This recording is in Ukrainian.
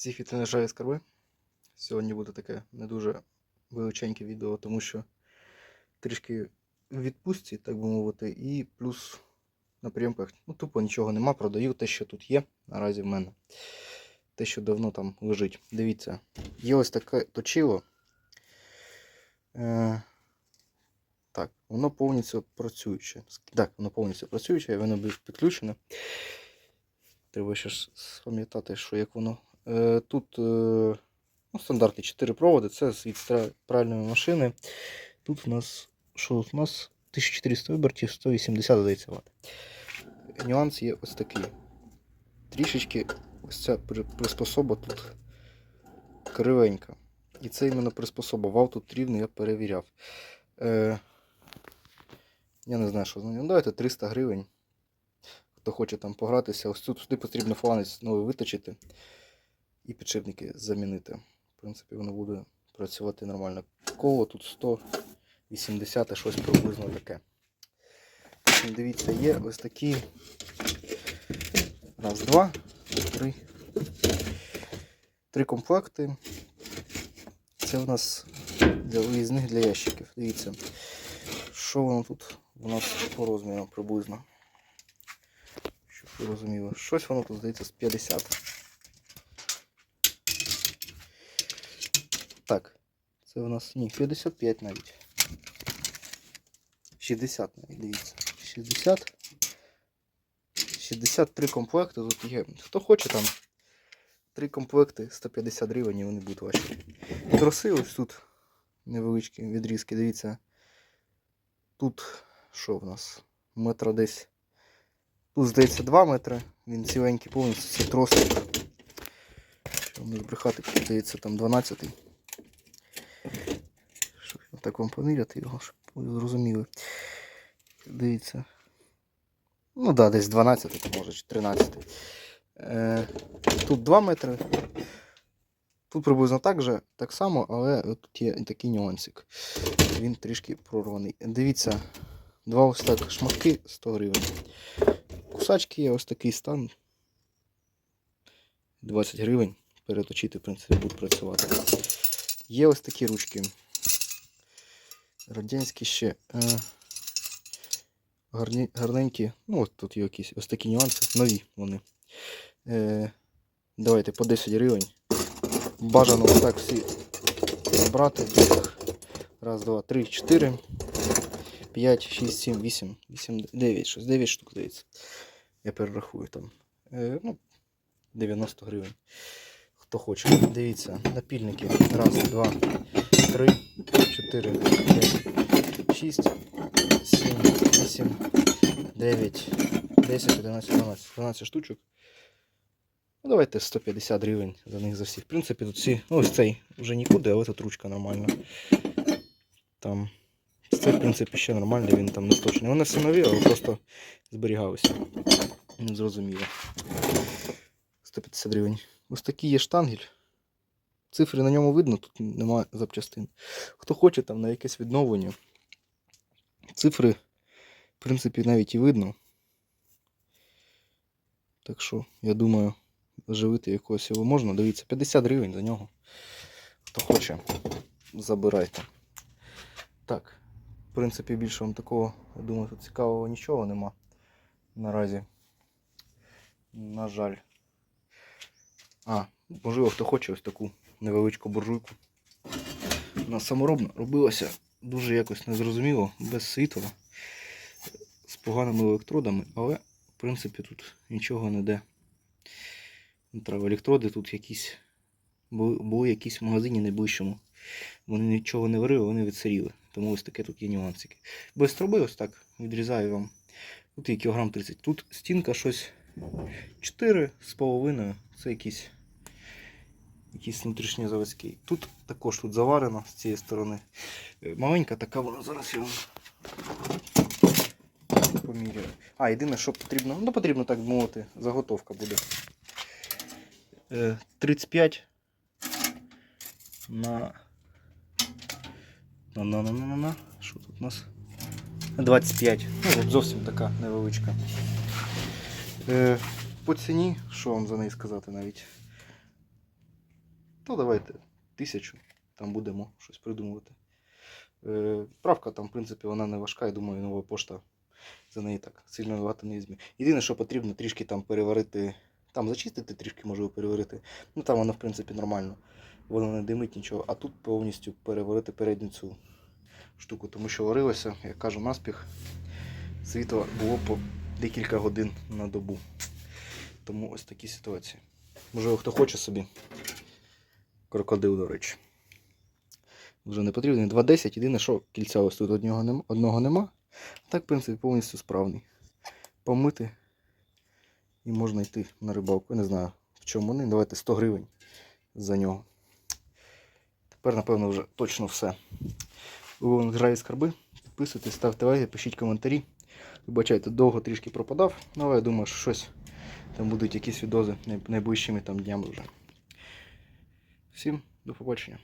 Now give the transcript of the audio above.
Всіх відтинажаю скарби. Сьогодні буде таке не дуже величеньке відео, тому що трішки в відпустці, так би мовити, і плюс на прийомках ну, тупо нічого нема. Продаю те, що тут є наразі в мене. Те, що давно там лежить. Дивіться, є ось таке точило. Е, так, воно повністю працююче. Так, воно повністю працююче, воно підключене. Треба ще ж пам'ятати, що як воно. Е, тут е, ну, стандартні 4 проводи, це від пральної машини. Тут у нас що у нас 1400 обертів, 180 здається Вт. Нюанс є ось такий. Трішечки ось ця приспособа тут кривенька. І це іменно приспособа. Вал тут рівний, я перевіряв. Е, я не знаю, що з ним. Ну, давайте 300 гривень. Хто хоче там погратися, ось тут сюди потрібно фланець новий виточити і підшипники замінити. В принципі, воно буде працювати нормально. Коло тут 180 щось приблизно таке. Дивіться, є ось такі. Раз, два, три. Три комплекти. Це у нас для виїзних для ящиків. Дивіться, що воно тут у нас по розміру приблизно. Щоб ви розуміли. Щось воно тут здається з 50. Так, це у нас ні, 55 навіть. 60 навіть, дивіться. 60. 63 комплекти тут є. Хто хоче там. Три комплекти 150 гривень і вони будуть ваші. Троси ось тут невеличкі відрізки, дивіться. Тут що в нас? Метра десь. Тут здається 2 метри. Він ціленький повністю це троси. Що не збрехати, здається там 12. Щоб так вам поміряти його, щоб ви зрозуміли. Дивіться. Ну так, да, десь 12, може, чи 13. Е, тут 2 метри. Тут приблизно так же, так само, але тут є такий нюансик. Він трішки прорваний. Дивіться, два ось так шматки 100 гривень. Кусачки є ось такий стан. 20 гривень. Переточити, в принципі, будуть працювати. Є ось такі ручки. Радянські ще. Е, гарні, гарненькі. Ну, от тут є якісь ось такі нюанси. Нові вони. Е, давайте по 10 гривень. Бажано ось так всі брати. Раз, два, три, чотири. 5, 6, 7, 8, 8, 9, щось 9 штук здається. Я перерахую там. Е, ну, 90 гривень. Хто хоче. Дивіться, напільники. Раз, два, три, чотири, п'ять, шість, сім, вісім, дев'ять, десять, одинадцять, дванадцять. 12 штучок. Ну, давайте 150 гривень за них за всіх. В принципі, тут всі. Ну, ось цей вже нікуди, але тут ручка нормальна. Там. Це, в принципі, ще нормально, він там не сточений. Вони все нові, але просто зберігалися. Зрозуміло. 150 гривень. Ось такий є штангель. Цифри на ньому видно, тут немає запчастин. Хто хоче там на якесь відновлення. Цифри, в принципі, навіть і видно. Так що, я думаю, оживити якогось його можна. Дивіться, 50 гривень за нього. Хто хоче, забирайте. Так, в принципі, більше вам такого, я думаю, тут цікавого нічого нема наразі. На жаль. А, можливо, хто хоче ось таку невеличку буржуйку. Вона саморобна робилася дуже якось незрозуміло, без світла, з поганими електродами, але в принципі тут нічого не де. Не треба електроди тут якісь були, якісь в магазині найближчому. Вони нічого не варили, вони відсиріли. Тому ось таке тут є нюансики. Без труби ось так відрізаю вам. Тут є кілограм 30. Тут стінка щось 4 з половиною. Це якийсь якийсь внутрішній заводський. Тут також тут заварено з цієї сторони. Е, Маленька така вона зараз я поміряю. А, єдине, що потрібно, ну потрібно так мовити, заготовка буде. Е, 35 на на на на на що тут у нас? 25. Ну, зовсім така невеличка. Е, по ціні, що вам за неї сказати навіть? То давайте тисячу, там будемо щось придумувати. Е, Правка там, в принципі, вона не важка, я думаю, нова пошта за неї так сильно багато не візьме. Єдине, що потрібно трішки там переварити, там зачистити трішки, можливо, переварити. Ну там воно, в принципі, нормально. Воно не димить нічого, а тут повністю переварити передню цю штуку, тому що варилося, як кажу, наспіх. Світло було по декілька годин на добу. Тому ось такі ситуації. Можливо, хто хоче собі. Крокодил, до речі. Вже не потрібний. 2.10, єдине, що кільця ось тут одного нема. Одного нема. Так, в принципі, повністю справний. Помити і можна йти на рибалку. Не знаю, в чому вони. Давайте 100 гривень за нього. Тепер, напевно, вже точно все. Ви грає скарби. Підписуйтесь, ставте лайки, пишіть коментарі. Вибачайте, довго трішки пропадав, ну, але я думаю, що щось там будуть якісь відози найближчими там днями вже. Всім до побачення.